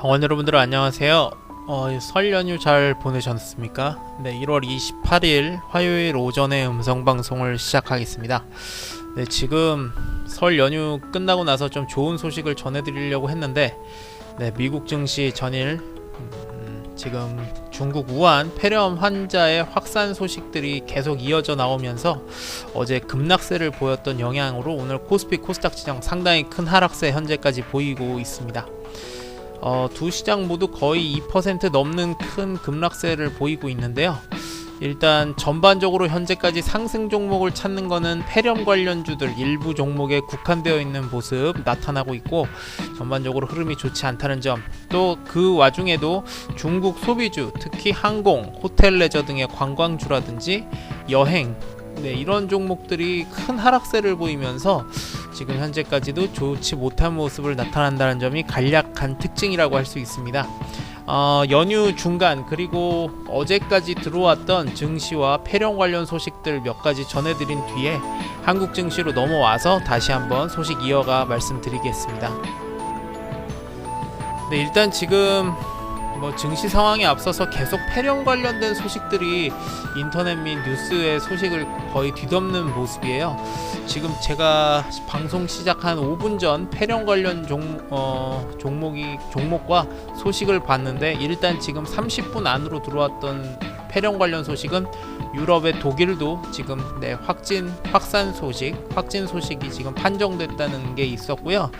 병원 여러분들 안녕하세요. 어, 설 연휴 잘 보내셨습니까? 네, 1월 28일 화요일 오전에 음성 방송을 시작하겠습니다. 네, 지금 설 연휴 끝나고 나서 좀 좋은 소식을 전해드리려고 했는데, 네, 미국 증시 전일 음, 지금 중국 우한 폐렴 환자의 확산 소식들이 계속 이어져 나오면서 어제 급락세를 보였던 영향으로 오늘 코스피 코스닥 시장 상당히 큰 하락세 현재까지 보이고 있습니다. 어, 두 시장 모두 거의 2% 넘는 큰 급락세를 보이고 있는데요. 일단 전반적으로 현재까지 상승 종목을 찾는 것은 폐렴 관련주들 일부 종목에 국한되어 있는 모습 나타나고 있고 전반적으로 흐름이 좋지 않다는 점 또 그 와중에도 중국 소비주 특히 항공, 호텔 레저 등의 관광주라든지 여행 네, 이런 종목들이 큰 하락세를 보이면서 지금 현재까지도 좋지 못한 모습을 나타난다는 점이 간략한 특징이라고 할 수 있습니다. 어, 연휴 중간 그리고 어제까지 들어왔던 증시와 폐렴 관련 소식들 몇 가지 전해드린 뒤에 한국 증시로 넘어와서 다시 한번 소식 이어가 말씀드리겠습니다. 네, 일단 지금 뭐 증시 상황에 앞서서 계속 폐렴 관련된 소식들이 인터넷 및 뉴스의 소식을 거의 뒤덮는 모습이에요. 지금 제가 방송 시작한 5분 전 폐렴 관련 종, 어, 종목이 종목과 소식을 봤는데 일단 지금 30분 안으로 들어왔던 폐렴 관련 소식은 유럽의 독일도 지금 네, 확진 확산 소식, 확진 소식이 지금 판정됐다는 게 있었고요.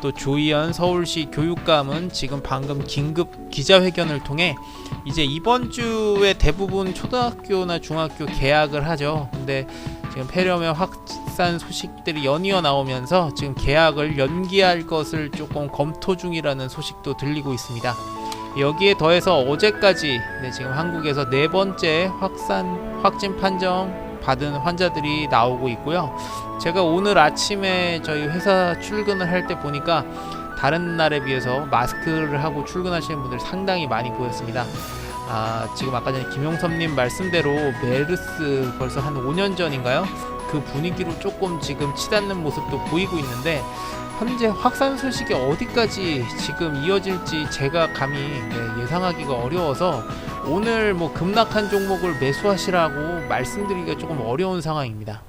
또 조희연 서울시 교육감은 지금 방금 긴급 기자회견을 통해 이제 이번 주에 대부분 초등학교나 중학교 개학을 하죠. 근데 지금 폐렴의 확산 소식들이 연이어 나오면서 지금 개학을 연기할 것을 조금 검토 중이라는 소식도 들리고 있습니다. 여기에 더해서 어제까지 네, 지금 한국에서 네 번째 확산 확진 판정 받은 환자들이 나오고 있고요. 제가 오늘 아침에 저희 회사 출근을 할 때 보니까 다른 날에 비해서 마스크를 하고 출근하시는 분들 상당히 많이 보였습니다. 아, 지금 아까 전에 김용섭님 말씀대로 메르스 벌써 한 5년 전인가요? 그 분위기로 조금 지금 치닫는 모습도 보이고 있는데 현재 확산 소식이 어디까지 지금 이어질지 제가 감히 네, 예상하기가 어려워서 오늘 뭐 급락한 종목을 매수하시라고 말씀드리기가 조금 어려운 상황입니다.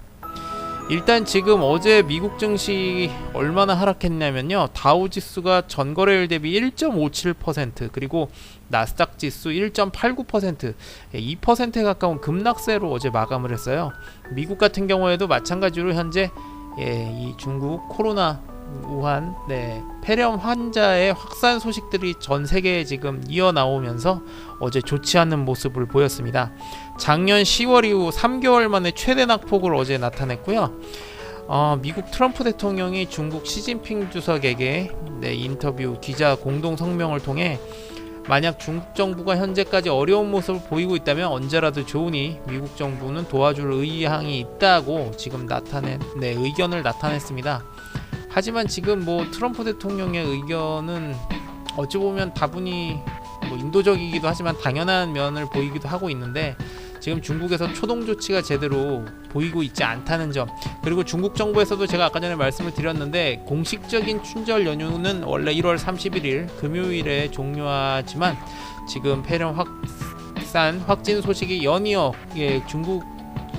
일단 지금 어제 미국 증시 얼마나 하락했냐면요. 다우 지수가 전거래일 대비 1.57% 그리고 나스닥 지수 1.89% 2%에 가까운 급락세로 어제 마감을 했어요. 미국 같은 경우에도 마찬가지로 현재 예, 이 중국 코로나 우한 네, 폐렴 환자의 확산 소식들이 전 세계에 지금 이어 나오면서 어제 좋지 않은 모습을 보였습니다. 작년 10월 이후 3개월 만에 최대 낙폭을 어제 나타냈고요. 어, 미국 트럼프 대통령이 중국 시진핑 주석에게 네, 인터뷰 기자 공동 성명을 통해 만약 중국 정부가 현재까지 어려운 모습을 보이고 있다면 언제라도 좋으니 미국 정부는 도와줄 의향이 있다고 지금 나타낸 네, 의견을 나타냈습니다. 하지만 지금 뭐 트럼프 대통령의 의견은 어찌 보면 다분히 뭐 인도적이기도 하지만 당연한 면을 보이기도 하고 있는데 지금 중국에서 초동 조치가 제대로 보이고 있지 않다는 점 그리고 중국 정부에서도 제가 아까 전에 말씀을 드렸는데 공식적인 춘절 연휴는 원래 1월 31일 금요일에 종료하지만 지금 폐렴 확산 확진 소식이 연이어 예, 중국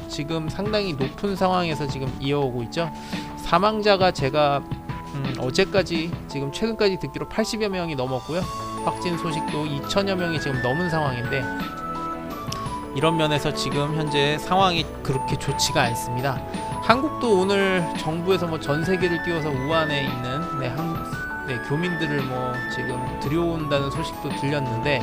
지금 상당히 높은 상황에서 지금 이어오고 있죠. 사망자가 제가 음, 어제까지 지금 최근까지 듣기로 80여 명이 넘었고요. 확진 소식도 2천여 명이 지금 넘은 상황인데 이런 면에서 지금 현재 상황이 그렇게 좋지가 않습니다. 한국도 오늘 정부에서 뭐 전 세계를 띄워서 우한에 있는 네, 한국 네, 교민들을 뭐 지금 들여온다는 소식도 들렸는데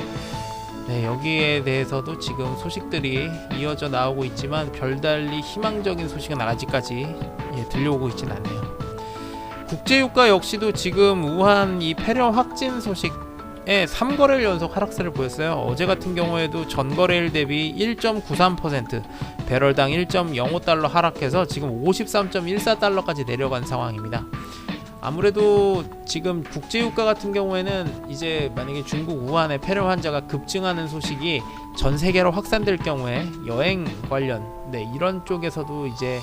네, 여기에 대해서도 지금 소식들이 이어져 나오고 있지만 별달리 희망적인 소식은 아직까지 예, 들려오고 있지는 않네요. 국제유가 역시도 지금 우한 이 폐렴 확진 소식에 3거래일 연속 하락세를 보였어요. 어제 같은 경우에도 전거래일 대비 1.93% 배럴당 1.05달러 하락해서 지금 53.14달러까지 내려간 상황입니다. 아무래도 지금 국제유가 같은 경우에는 이제 만약에 중국 우한의 폐렴 환자가 급증하는 소식이 전 세계로 확산될 경우에 여행 관련 네 이런 쪽에서도 이제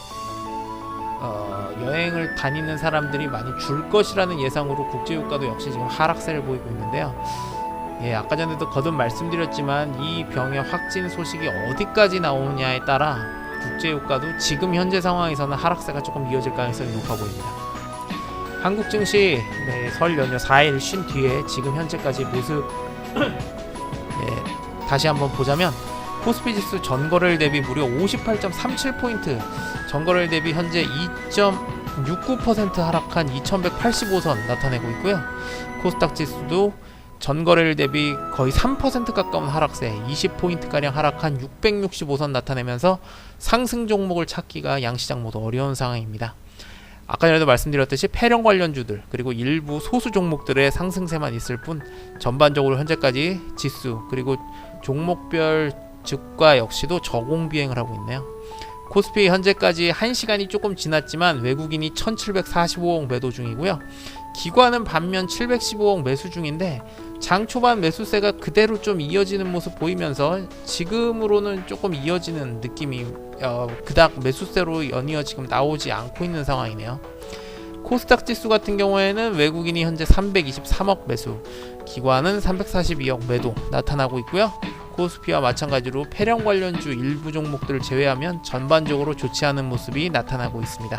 어, 여행을 다니는 사람들이 많이 줄 것이라는 예상으로 국제유가도 역시 지금 하락세를 보이고 있는데요. 예, 아까 전에도 거듭 말씀드렸지만 이 병의 확진 소식이 어디까지 나오느냐에 따라 국제유가도 지금 현재 상황에서는 하락세가 조금 이어질 가능성이 높아 보입니다. 한국 증시 네, 설 연휴 4일 쉰 뒤에 지금 현재까지 모습 예, 다시 한번 보자면 코스피 지수 전거래일 대비 무려 58.37포인트 전거래일 대비 현재 2.69% 하락한 2185선 나타내고 있고요. 코스닥 지수도 전거래일 대비 거의 3% 가까운 하락세 20포인트가량 하락한 665선 나타내면서 상승 종목을 찾기가 양시장 모두 어려운 상황입니다. 아까 전에도 말씀드렸듯이 폐령 관련주들 그리고 일부 소수 종목들의 상승세만 있을 뿐 전반적으로 현재까지 지수 그리고 종목별 주가 역시도 저공 비행을 하고 있네요. 코스피 현재까지 1시간이 조금 지났지만 외국인이 1745억 매도 중이고요. 기관은 반면 715억 매수 중인데 장 초반 매수세가 그대로 좀 이어지는 모습 보이면서 지금으로는 조금 이어지는 느낌이 어, 그닥 매수세로 연이어 지금 나오지 않고 있는 상황이네요. 코스닥 지수 같은 경우에는 외국인이 현재 323억 매수, 기관은 342억 매도 나타나고 있고요. 코스피와 마찬가지로 폐령 관련주 일부 종목들을 제외하면 전반적으로 좋지 않은 모습이 나타나고 있습니다.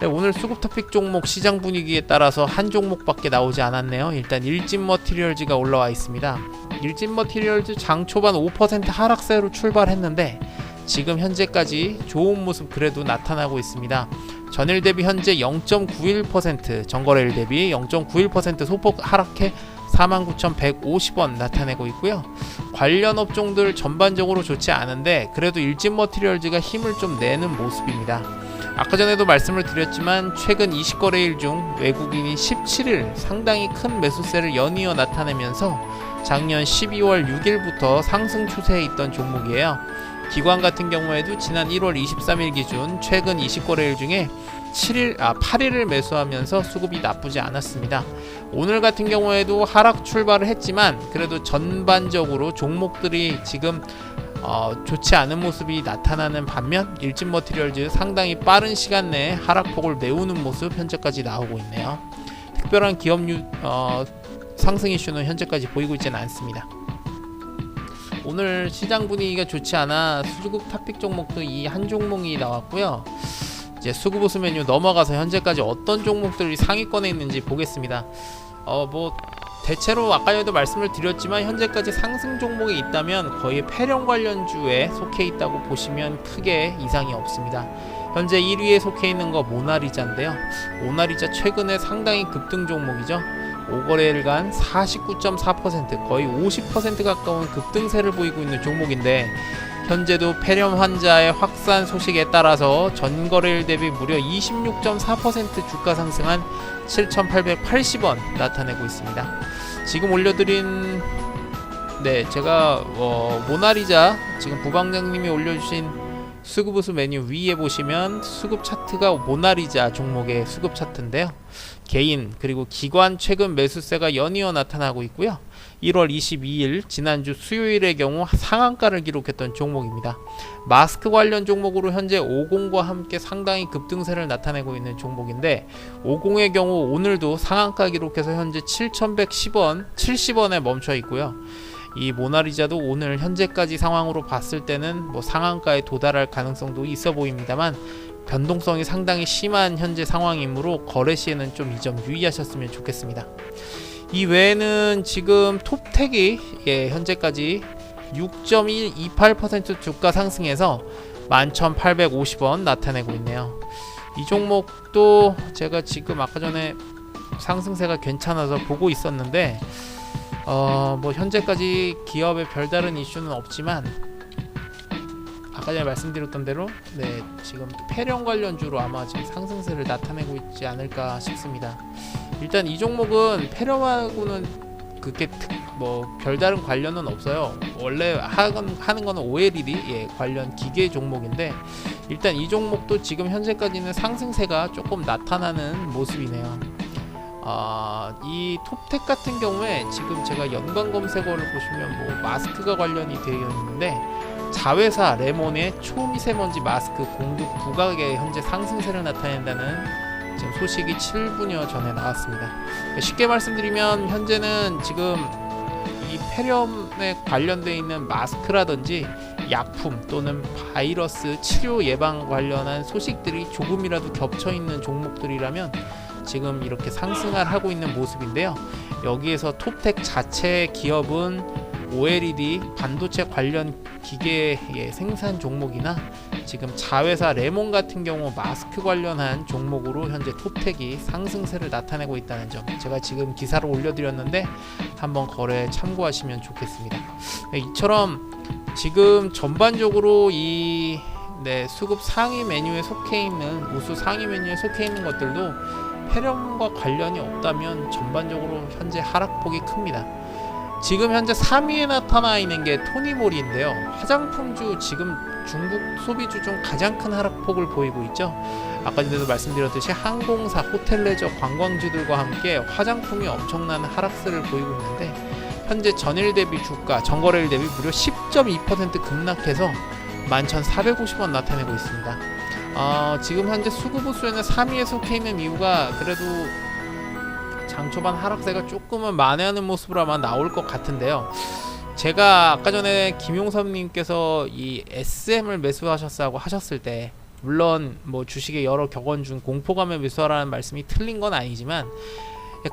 네, 오늘 수급 토픽 종목 시장 분위기에 따라서 한 종목밖에 나오지 않았네요. 일단 일진 머티리얼즈가 올라와 있습니다. 일진 머티리얼즈 장 초반 5% 하락세로 출발했는데 지금 현재까지 좋은 모습 그래도 나타나고 있습니다. 전일 대비 현재 0.91% 전거래일 대비 0.91% 소폭 하락해 49,150원 나타내고 있고요. 관련 업종들 전반적으로 좋지 않은데 그래도 일진 머티리얼즈가 힘을 좀 내는 모습입니다. 아까 전에도 말씀을 드렸지만 최근 20거래일 중 외국인이 17일 상당히 큰 매수세를 연이어 나타내면서 작년 12월 6일부터 상승 추세에 있던 종목이에요. 기관 같은 경우에도 지난 1월 23일 기준 최근 20거래일 중에 7일 아 8일을 매수하면서 수급이 나쁘지 않았습니다. 오늘 같은 경우에도 하락 출발을 했지만 그래도 전반적으로 종목들이 지금 어, 좋지 않은 모습이 나타나는 반면 일진 머티리얼즈 상당히 빠른 시간 내에 하락폭을 메우는 모습 현재까지 나오고 있네요. 특별한 기업류 어, 상승 이슈는 현재까지 보이고 있지는 않습니다. 오늘 시장 분위기가 좋지 않아 수급 탑픽 종목도 이 한 종목이 나왔고요. 이제 수급 우수 메뉴 넘어가서 현재까지 어떤 종목들이 상위권에 있는지 보겠습니다. 어 뭐 대체로 아까 전에도 말씀을 드렸지만 현재까지 상승 종목이 있다면 거의 폐령 관련주에 속해 있다고 보시면 크게 이상이 없습니다. 현재 1위에 속해 있는 거 모나리자인데요. 모나리자 최근에 상당히 급등 종목이죠. 5거래일간 49.4% 거의 50% 가까운 급등세를 보이고 있는 종목인데 현재도 폐렴 환자의 확산 소식에 따라서 전거래일 대비 무려 26.4% 주가 상승한 7,880원 나타내고 있습니다. 지금 올려드린 네 제가 어, 모나리자 지금 부방장님이 올려주신 수급우수 메뉴 위에 보시면 수급 차트가 모나리자 종목의 수급 차트인데요. 개인 그리고 기관 최근 매수세가 연이어 나타나고 있고요. 1월 22일 지난주 수요일의 경우 상한가를 기록했던 종목입니다. 마스크 관련 종목으로 현재 50과 함께 상당히 급등세를 나타내고 있는 종목인데 50의 경우 오늘도 상한가 기록해서 현재 7,110원, 70원에 멈춰 있고요. 이 모나리자도 오늘 현재까지 상황으로 봤을 때는 뭐 상한가에 도달할 가능성도 있어 보입니다만 변동성이 상당히 심한 현재 상황이므로 거래 시에는 좀 이 점 유의하셨으면 좋겠습니다. 이 외에는 지금 톱텍이 예, 현재까지 6.128% 주가 상승해서 11,850원 나타내고 있네요. 이 종목도 제가 지금 아까 전에 상승세가 괜찮아서 보고 있었는데 어, 뭐 현재까지 기업의 별다른 이슈는 없지만 아까 전에 말씀드렸던 대로 네, 지금 폐령 관련주로 아마 지금 상승세를 나타내고 있지 않을까 싶습니다. 일단 이 종목은 폐렴하고는 그게 특, 뭐 별다른 관련은 없어요. 원래 하는 하는 거는 OLED 예, 관련 기계 종목인데 일단 이 종목도 지금 현재까지는 상승세가 조금 나타나는 모습이네요. 아, 이 톱텍 같은 경우에 지금 제가 연관 검색어를 보시면 뭐 마스크가 관련이 되어 있는데 자회사 레몬의 초미세먼지 마스크 공급 부각에 현재 상승세를 나타낸다는 지금 소식이 7분여 전에 나왔습니다. 쉽게 말씀드리면 현재는 지금 이 폐렴에 관련돼 있는 마스크라든지 약품 또는 바이러스 치료 예방 관련한 소식들이 조금이라도 겹쳐 있는 종목들이라면 지금 이렇게 상승을 하고 있는 모습인데요. 여기에서 톱텍 자체 기업은 OLED 반도체 관련 기계의 생산 종목이나 지금 자회사 레몬 같은 경우 마스크 관련한 종목으로 현재 톱텍이 상승세를 나타내고 있다는 점 제가 지금 기사를 올려드렸는데 한번 거래 참고하시면 좋겠습니다. 네, 이처럼 지금 전반적으로 이 네, 수급 상위 메뉴에 속해 있는 우수 상위 메뉴에 속해 있는 것들도 폐렴과 관련이 없다면 전반적으로 현재 하락폭이 큽니다. 지금 현재 3위에 나타나 있는 게 토니모리인데요. 화장품주 지금 중국 소비주 중 가장 큰 하락폭을 보이고 있죠. 아까 전에도 말씀드렸듯이 항공사, 호텔 레저, 관광주들과 함께 화장품이 엄청난 하락세를 보이고 있는데 현재 전일 대비 주가, 전거래일 대비 무려 10.2% 급락해서 11,450원 나타내고 있습니다. 어, 지금 현재 수급우수에는 3위에 속해 있는 이유가 그래도 장 초반 하락세가 조금은 만회하는 모습으로 아마 나올 것 같은데요. 제가 아까 전에 김용섭님께서 이 SM을 매수하셨다고 하셨을 때 물론 뭐 주식의 여러 격언 중 공포감에 매수하라는 말씀이 틀린 건 아니지만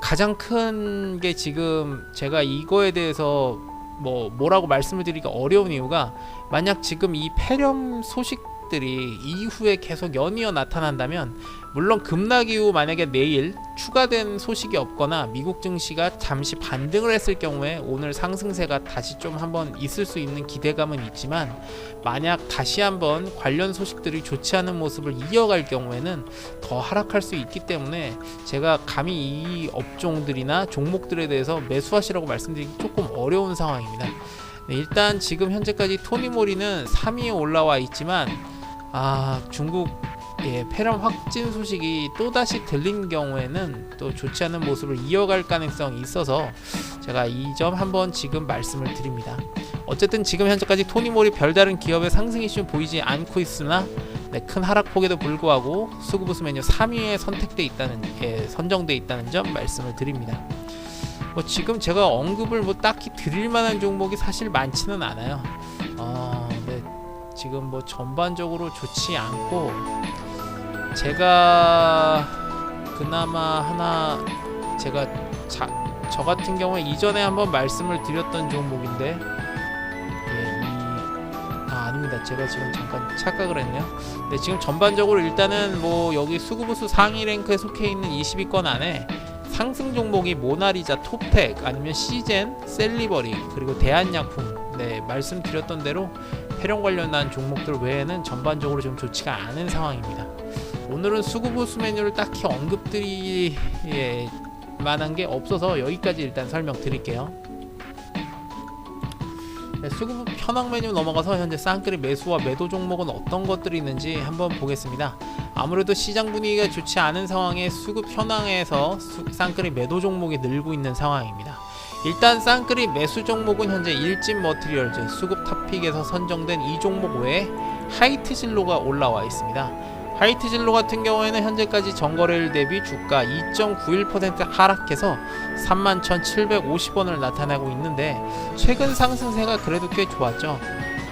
가장 큰 게 지금 제가 이거에 대해서 뭐 뭐라고 말씀을 드리기가 어려운 이유가 만약 지금 이 폐렴 소식 들이 이후에 계속 연이어 나타난다면 물론 급락 이후 만약에 내일 추가된 소식이 없거나 미국 증시가 잠시 반등을 했을 경우에 오늘 상승세가 다시 좀 한번 있을 수 있는 기대감은 있지만 만약 다시 한번 관련 소식들이 좋지 않은 모습을 이어갈 경우에는 더 하락할 수 있기 때문에 제가 감히 이 업종들이나 종목들에 대해서 매수하시라고 말씀드리기 조금 어려운 상황입니다. 네, 일단 지금 현재까지 토니모리는 3위에 올라와 있지만 아 중국 예, 폐렴 확진 소식이 또다시 들린 경우에는 또 좋지 않은 모습을 이어갈 가능성이 있어서 제가 이 점 한번 지금 말씀을 드립니다. 어쨌든 지금 현재까지 토니모리 별다른 기업의 상승 이슈는 보이지 않고 있으나 네, 큰 하락폭에도 불구하고 수급우수 메뉴 3위에 선택돼 있다는 예, 선정돼 있다는 점 말씀을 드립니다. 뭐 지금 제가 언급을 뭐 딱히 드릴 만한 종목이 사실 많지는 않아요. 어, 네, 지금 뭐 전반적으로 좋지 않고 제가 그나마 하나 제가 자, 저 같은 경우에 이전에 한번 말씀을 드렸던 종목인데 예, 이, 아 아닙니다. 제가 지금 잠깐 착각을 했네요. 네 지금 전반적으로 일단은 뭐 여기 수급우수 상위 랭크에 속해 있는 20위권 안에 상승 종목이 모나리자, 톱텍 아니면 시젠, 셀리버리 그리고 대한약품. 네 말씀드렸던 대로 폐렴 관련한 종목들 외에는 전반적으로 좀 좋지가 않은 상황입니다. 오늘은 수급우수 메뉴를 딱히 언급드릴 예, 만한 게 없어서 여기까지 일단 설명드릴게요. 네, 수급 현황 메뉴 넘어가서 현재 쌍끌이 매수와 매도 종목은 어떤 것들이 있는지 한번 보겠습니다. 아무래도 시장 분위기가 좋지 않은 상황에 수급 현황에서 수, 쌍끌이 매도 종목이 늘고 있는 상황입니다. 일단 쌍끌이 매수 종목은 현재 일진 머티리얼즈 수급 탑픽에서 선정된 이 종목 외에 하이트 진로가 올라와 있습니다. 하이트 진로 같은 경우에는 현재까지 전거래일 대비 주가 2.91% 하락해서 31,750원을 나타내고 있는데 최근 상승세가 그래도 꽤 좋았죠.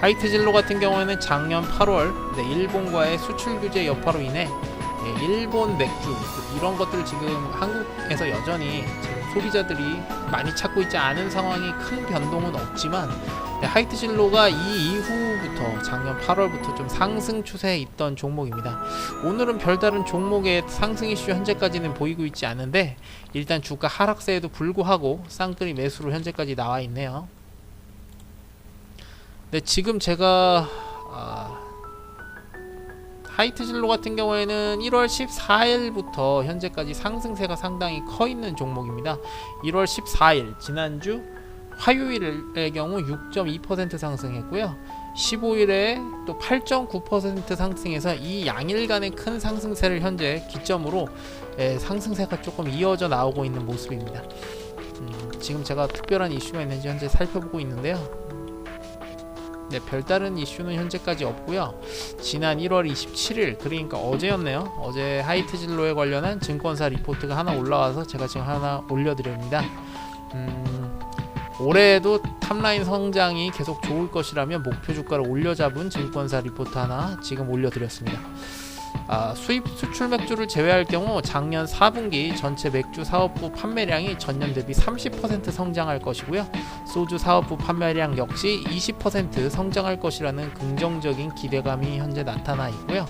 하이트 진로 같은 경우에는 작년 8월 네, 일본과의 수출 규제 여파로 인해 네, 일본 맥주 이런 것들 지금 한국에서 여전히 지금 소비자들이 많이 찾고 있지 않은 상황이 큰 변동은 없지만 네, 하이트 진로가 이 이후부터 작년 8월부터 좀 상승 추세에 있던 종목입니다. 오늘은 별다른 종목의 상승 이슈 현재까지는 보이고 있지 않은데 일단 주가 하락세에도 불구하고 쌍끌이 매수로 현재까지 나와 있네요. 네, 지금 제가 아, 하이트 진로 같은 경우에는 1월 14일부터 현재까지 상승세가 상당히 커 있는 종목입니다. 1월 14일 지난주 화요일의 경우 6.2% 상승했고요. 15일에 또 8.9% 상승해서 이 양일간의 큰 상승세를 현재 기점으로 예, 상승세가 조금 이어져 나오고 있는 모습입니다. 음, 지금 제가 특별한 이슈가 있는지 현재 살펴보고 있는데요. 네, 별다른 이슈는 현재까지 없고요. 지난 1월 27일 그러니까 어제였네요. 어제 하이트 진로에 관련한 증권사 리포트가 하나 올라와서 제가 지금 하나 올려드립니다. 음, 올해에도 탑라인 성장이 계속 좋을 것이라면 목표 주가를 올려잡은 증권사 리포트 하나 지금 올려드렸습니다. 아, 수입 수출 맥주를 제외할 경우 작년 4분기 전체 맥주 사업부 판매량이 전년 대비 30% 성장할 것이고요. 소주 사업부 판매량 역시 20% 성장할 것이라는 긍정적인 기대감이 현재 나타나 있고요.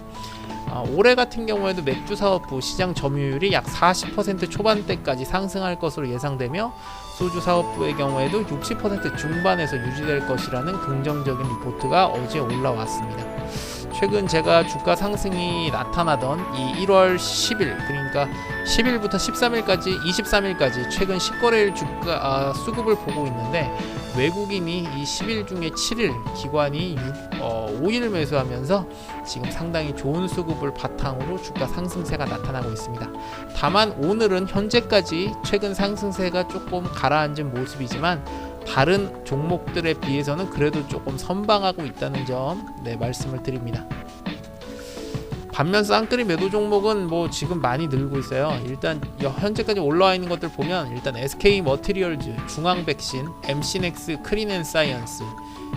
아, 올해 같은 경우에도 맥주 사업부 시장 점유율이 약 40% 초반대까지 상승할 것으로 예상되며 소주 사업부의 경우에도 60% 중반에서 유지될 것이라는 긍정적인 리포트가 어제 올라왔습니다. 최근 제가 주가 상승이 나타나던 이 1월 10일 그러니까 10일부터 13일까지 23일까지 최근 10거래일 주가 아, 수급을 보고 있는데 외국인이 이 10일 중에 7일 기관이 6, 어, 5일 매수하면서 지금 상당히 좋은 수급을 바탕으로 주가 상승세가 나타나고 있습니다. 다만 오늘은 현재까지 최근 상승세가 조금 가라앉은 모습이지만 다른 종목들에 비해서는 그래도 조금 선방하고 있다는 점 네, 말씀을 드립니다. 반면 쌍끌이 매도 종목은 뭐 지금 많이 늘고 있어요. 일단 여- 현재까지 올라와 있는 것들 보면 일단 SK 머티리얼즈, 중앙백신, MC넥스, 크린앤사이언스,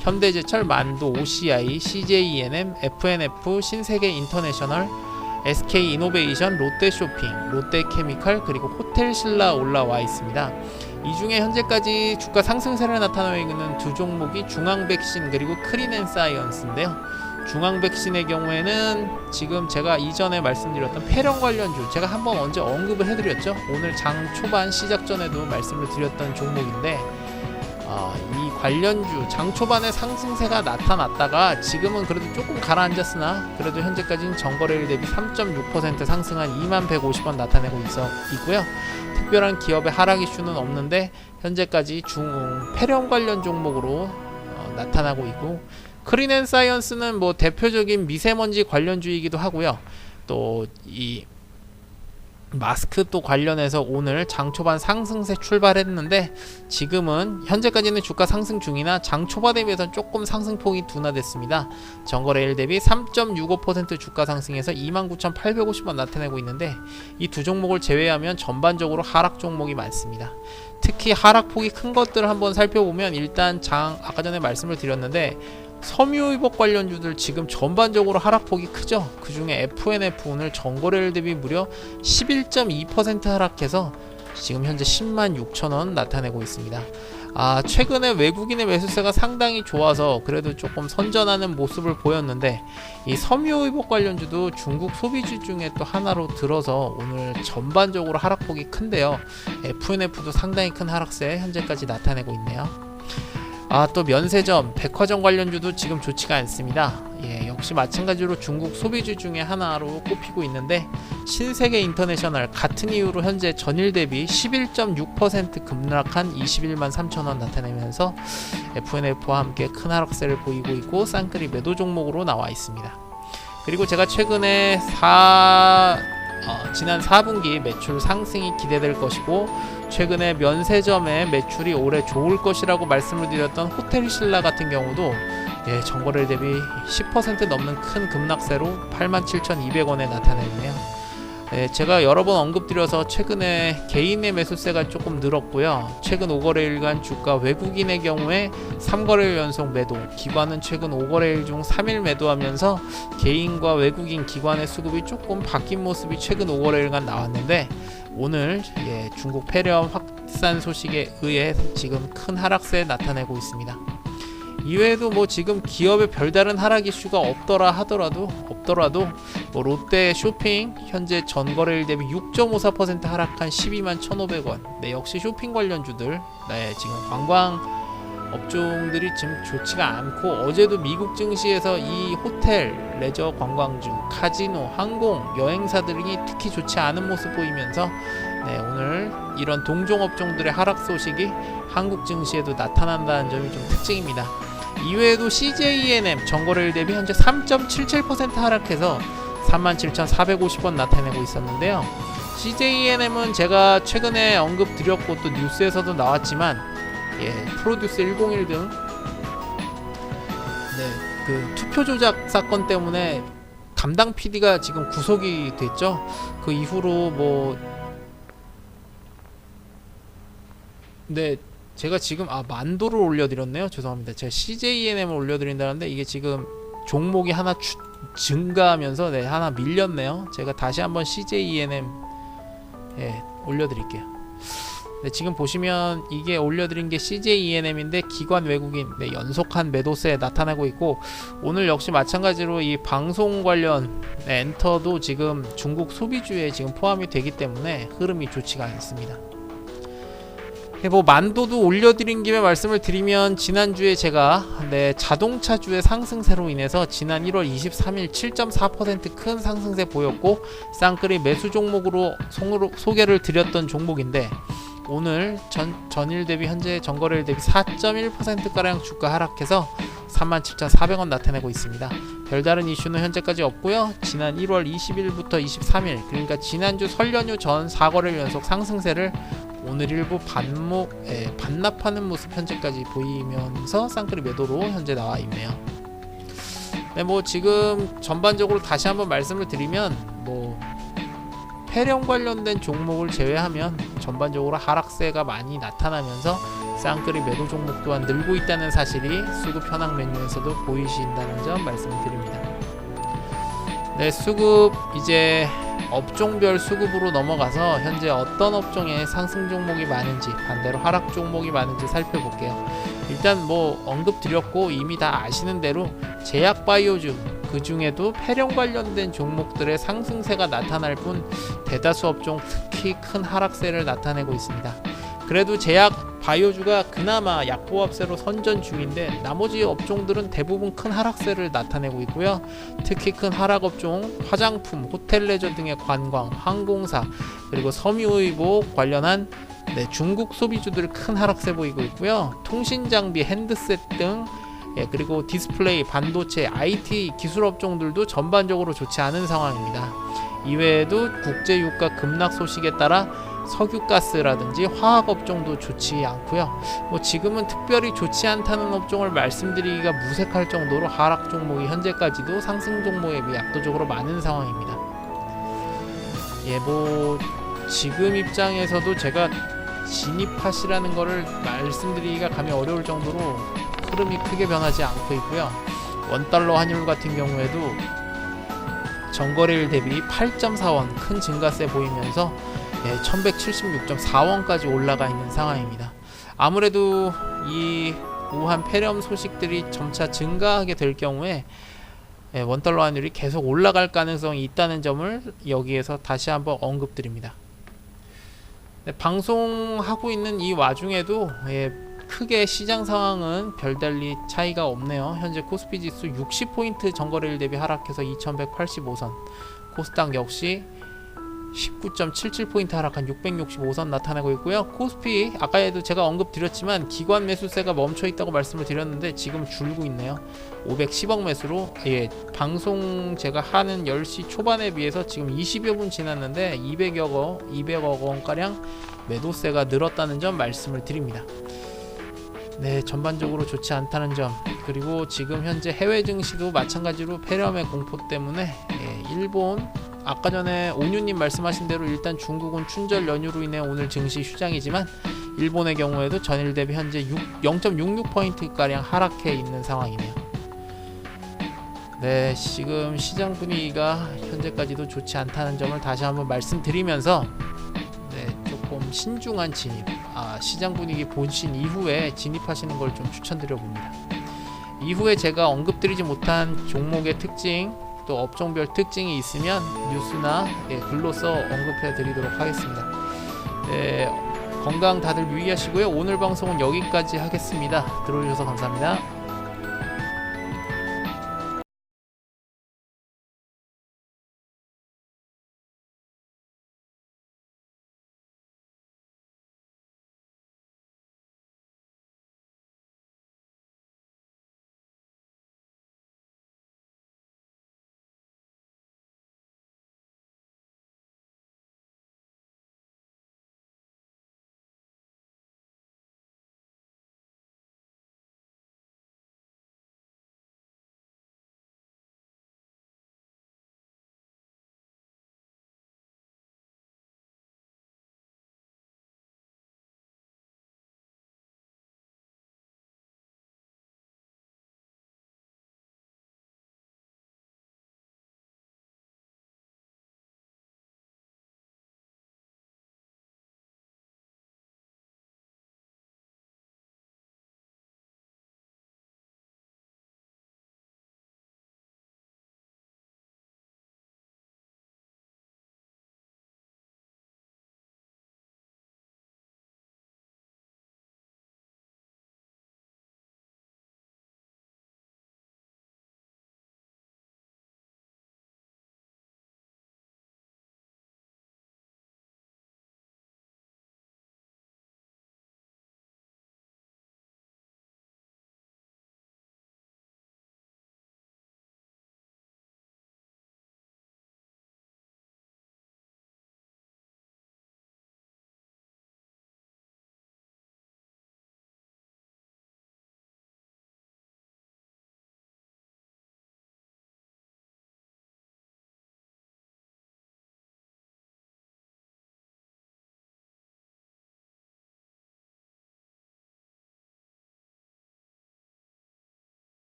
현대제철, 만도, OCI, CJENM, FNF, 신세계 인터내셔널, SK 이노베이션, 롯데쇼핑, 롯데케미칼 그리고 호텔신라 올라와 있습니다. 이 중에 현재까지 주가 상승세를 나타내고 있는 두 종목이 중앙백신 그리고 크린앤사이언스인데요. 중앙백신의 경우에는 지금 제가 이전에 말씀드렸던 폐렴 관련주 제가 한번 언제 언급을 해드렸죠. 오늘 장 초반 시작 전에도 말씀을 드렸던 종목인데 아, 이 관련주 장 초반에 상승세가 나타났다가 지금은 그래도 조금 가라앉았으나 그래도 현재까지는 전거래일 대비 3.6% 상승한 2만 150원 나타내고 있어 있고요. 특별한 기업의 하락 이슈는 없는데 현재까지 중 폐렴 관련 종목으로 어, 나타나고 있고 크린앤사이언스는 뭐 대표적인 미세먼지 관련주이기도 하고요. 또 이 마스크 또 관련해서 오늘 장 초반 상승세 출발했는데 지금은 현재까지는 주가 상승 중이나 장 초반 대비해서 조금 상승폭이 둔화됐습니다. 전거래일 대비 3.65% 주가 상승해서 29,850원 나타내고 있는데 이 두 종목을 제외하면 전반적으로 하락 종목이 많습니다. 특히 하락폭이 큰 것들을 한번 살펴보면 일단 장 아까 전에 말씀을 드렸는데 섬유의복 관련주들 지금 전반적으로 하락폭이 크죠. 그 중에 FNF 오늘 전거래일 대비 무려 11.2% 하락해서 지금 현재 10만 6천 원 나타내고 있습니다. 아 최근에 외국인의 매수세가 상당히 좋아서 그래도 조금 선전하는 모습을 보였는데 이 섬유의복 관련주도 중국 소비주 중에 또 하나로 들어서 오늘 전반적으로 하락폭이 큰데요. FNF도 상당히 큰 하락세 현재까지 나타내고 있네요. 아 또 면세점, 백화점 관련주도 지금 좋지가 않습니다. 예, 역시 마찬가지로 중국 소비주 중에 하나로 꼽히고 있는데 신세계 인터내셔널 같은 이유로 현재 전일 대비 11.6% 급락한 21만 3천 원 나타내면서 FNF와 함께 큰 하락세를 보이고 있고 쌍끌이 매도 종목으로 나와 있습니다. 그리고 제가 최근에 4 어, 지난 4분기 매출 상승이 기대될 것이고 최근에 면세점의 매출이 올해 좋을 것이라고 말씀을 드렸던 호텔 신라 같은 경우도 예, 전거래 대비 10% 넘는 큰 급락세로 87,200원에 나타내네요. 예, 제가 여러 번 언급드려서 최근에 개인의 매수세가 조금 늘었고요. 최근 5거래일간 주가 외국인의 경우에 3거래일 연속 매도, 기관은 최근 5거래일 중 3일 매도하면서 개인과 외국인 기관의 수급이 조금 바뀐 모습이 최근 5거래일간 나왔는데 오늘 예, 중국 폐렴 확산 소식에 의해 지금 큰 하락세 나타내고 있습니다. 이외에도 뭐 지금 기업의 별다른 하락 이슈가 없더라 하더라도 없더라도 뭐 롯데 쇼핑 현재 전거래일 대비 6.54% 하락한 12만 1,500원. 네, 역시 쇼핑 관련주들 네, 지금 관광 업종들이 지금 좋지가 않고 어제도 미국 증시에서 이 호텔, 레저 관광주, 카지노, 항공, 여행사들이 특히 좋지 않은 모습 보이면서 네, 오늘 이런 동종 업종들의 하락 소식이 한국 증시에도 나타난다는 점이 좀 특징입니다. 이외에도 CJENM 정거래일 대비 현재 3.77% 하락해서 37,450원 나타내고 있었는데요. CJENM은 제가 최근에 언급 드렸고 또 뉴스에서도 나왔지만 예, 프로듀스 101 등 네, 그 투표 조작 사건 때문에 담당 PD가 지금 구속이 됐죠. 그 이후로 뭐 네, 제가 지금 아 만도를 올려드렸네요. 죄송합니다. 제가 CJNM을 올려드린다는데 이게 지금 종목이 하나 추, 증가하면서 네 하나 밀렸네요. 제가 다시 한번 CJNM 예 올려드릴게요. 네, 지금 보시면 이게 올려드린 게 CJENM인데 기관 외국인 네, 연속한 매도세에 나타나고 있고 오늘 역시 마찬가지로 이 방송 관련 네, 엔터도 지금 중국 소비주에 지금 포함이 되기 때문에 흐름이 좋지가 않습니다. 네, 뭐 만도도 올려드린 김에 말씀을 드리면 지난주에 제가 네, 자동차주의 상승세로 인해서 지난 1월 23일 7.4%큰 상승세 보였고 쌍끌이 매수 종목으로 송- 소개를 드렸던 종목인데 오늘 전, 전일 대비 현재 전거래일 대비 4.1%가량 주가 하락해서 37,400원 나타내고 있습니다. 별다른 이슈는 현재까지 없고요. 지난 1월 20일부터 23일 그러니까 지난주 설 연휴 전 4거래일 연속 상승세를 오늘 일부 반목 에, 반납하는 모습 현재까지 보이면서 쌍끌이 매도로 현재 나와 있네요. 네, 뭐 지금 전반적으로 다시 한번 말씀을 드리면 뭐 폐렴 관련된 종목을 제외하면 전반적으로 하락세가 많이 나타나면서 쌍끌이 매도 종목 또한 늘고 있다는 사실이 수급 현황 메뉴에서도 보이신다는 점 말씀을 드립니다. 네, 수급 이제 업종별 수급으로 넘어가서 현재 어떤 업종에 상승 종목이 많은지 반대로 하락 종목이 많은지 살펴볼게요. 일단 뭐 언급 드렸고 이미 다 아시는 대로 제약 바이오주 그 중에도 폐렴 관련된 종목들의 상승세가 나타날 뿐 대다수 업종 특히 큰 하락세를 나타내고 있습니다. 그래도 제약 바이오주가 그나마 약보합세로 선전 중인데 나머지 업종들은 대부분 큰 하락세를 나타내고 있고요. 특히 큰 하락 업종 화장품, 호텔 레저 등의 관광, 항공사 그리고 섬유의복 관련한 네, 중국 소비주들 큰 하락세 보이고 있고요. 통신 장비, 핸드셋 등 예, 그리고 디스플레이, 반도체, IT 기술 업종들도 전반적으로 좋지 않은 상황입니다. 이외에도 국제 유가 급락 소식에 따라 석유가스라든지 화학 업종도 좋지 않고요. 뭐 지금은 특별히 좋지 않다는 업종을 말씀드리기가 무색할 정도로 하락 종목이 현재까지도 상승 종목에 비해 압도적으로 많은 상황입니다. 예, 뭐 지금 입장에서도 제가 진입하시라는 거를 말씀드리기가 감히 어려울 정도로 흐름이 크게 변하지 않고 있고요. 원달러 환율 같은 경우에도 전거래일 대비 8.4원 큰 증가세 보이면서 예, 1176.4원까지 올라가 있는 상황입니다. 아무래도 이 우한 폐렴 소식들이 점차 증가하게 될 경우에 예, 원달러 환율이 계속 올라갈 가능성이 있다는 점을 여기에서 다시 한번 언급드립니다. 네, 방송하고 있는 이 와중에도 예, 크게 시장 상황은 별달리 차이가 없네요. 현재 코스피 지수 60포인트 전거래일 대비 하락해서 2185선, 코스닥 역시 19.77포인트 하락한 665선 나타나고 있고요. 코스피 아까에도 제가 언급드렸지만 기관 매수세가 멈춰 있다고 말씀을 드렸는데 지금 줄고 있네요. 510억 매수로 예, 방송 제가 하는 10시 초반에 비해서 지금 20여 분 지났는데 200여 원, 200억 원 가량 매도세가 늘었다는 점 말씀을 드립니다. 네, 전반적으로 좋지 않다는 점 그리고 지금 현재 해외 증시도 마찬가지로 폐렴의 공포 때문에 예, 일본 아까 전에 온유님 말씀하신 대로 일단 중국은 춘절 연휴로 인해 오늘 증시 휴장이지만 일본의 경우에도 전일 대비 현재 0.66포인트 가량 하락해 있는 상황이네요. 네, 지금 시장 분위기가 현재까지도 좋지 않다는 점을 다시 한번 말씀드리면서 네, 조금 신중한 진입, 아, 시장 분위기 보신 이후에 진입하시는 걸 좀 추천드려 봅니다. 이후에 제가 언급드리지 못한 종목의 특징 또 업종별 특징이 있으면 뉴스나 예, 글로써 언급해 드리도록 하겠습니다. 네, 건강 다들 유의하시고요. 오늘 방송은 여기까지 하겠습니다. 들어주셔서 감사합니다.